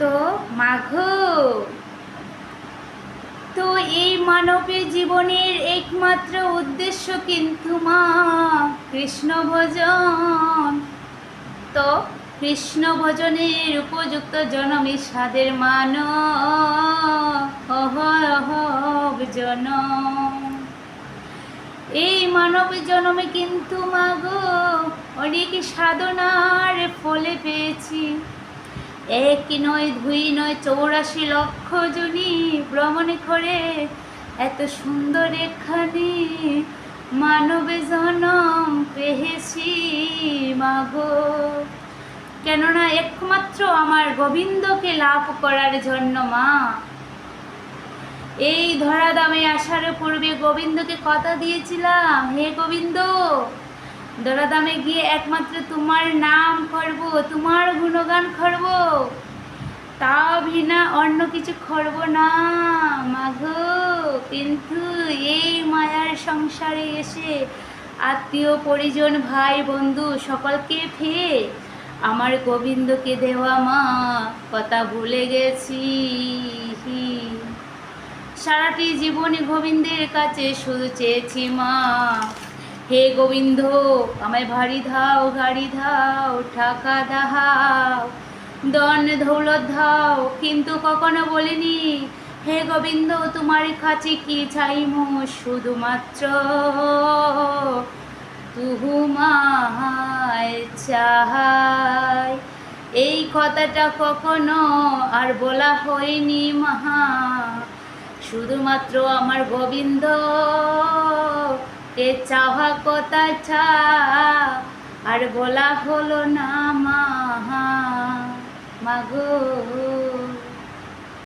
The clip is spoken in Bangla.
তো মাঘো। তো এই মানবের জীবনের একমাত্র উদ্দেশ্য কিন্তু মা কৃষ্ণ ভজন। তো কৃষ্ণ ভজনের উপযুক্ত জনমী সাদের মান জনম। এই মানব জনমে কিন্তু মাগো অনেক সাধনার ফলে পেয়েছি। এক নয়, দুই নয়, চৌরাশি লক্ষ জনই ভ্রমণ করে। এত সুন্দর এখানে মানবে জনম পেয়েছি মাগো। কেননা একমাত্র আমার গোবিন্দকে লাভ করার জন্য মা। এই ধরা দামে আসার পূর্বে গোবিন্দকে কথা দিয়েছিলাম, হে গোবিন্দ ধরা দামে গিয়ে একমাত্র তোমার নাম তোমার গুণগান করব তা ভিনা অন্য কিছু খরব না মাঘো কিন্তু এই মায়ার সংসারে এসে আত্মীয়, পরিজন, ভাই, বন্ধু সকলকে ফেয়ে আমার গোবিন্দকে দেওয়া মা, কথা ভুলে গেছি। সারাটি জীবনে গোবিন্দের কাছে শুধু চেয়েছি মা। হে গোবিন্দ, আমায় ভারী ধাও গাড়ি ধাও, ঠাকা দাও দন দৌলত ধাও, কিন্তু কখনো বলিনি। হে গোবিন্দ, তোমার কাছে কি চাইমো শুধুমাত্র? চাহাই। এই কথাটা কখনো আর বলা হয়নি মহা। শুধুমাত্র আমার গোবিন্দ। কে চাওয়া কথা ছা আর বলা হলো না মা মাগো।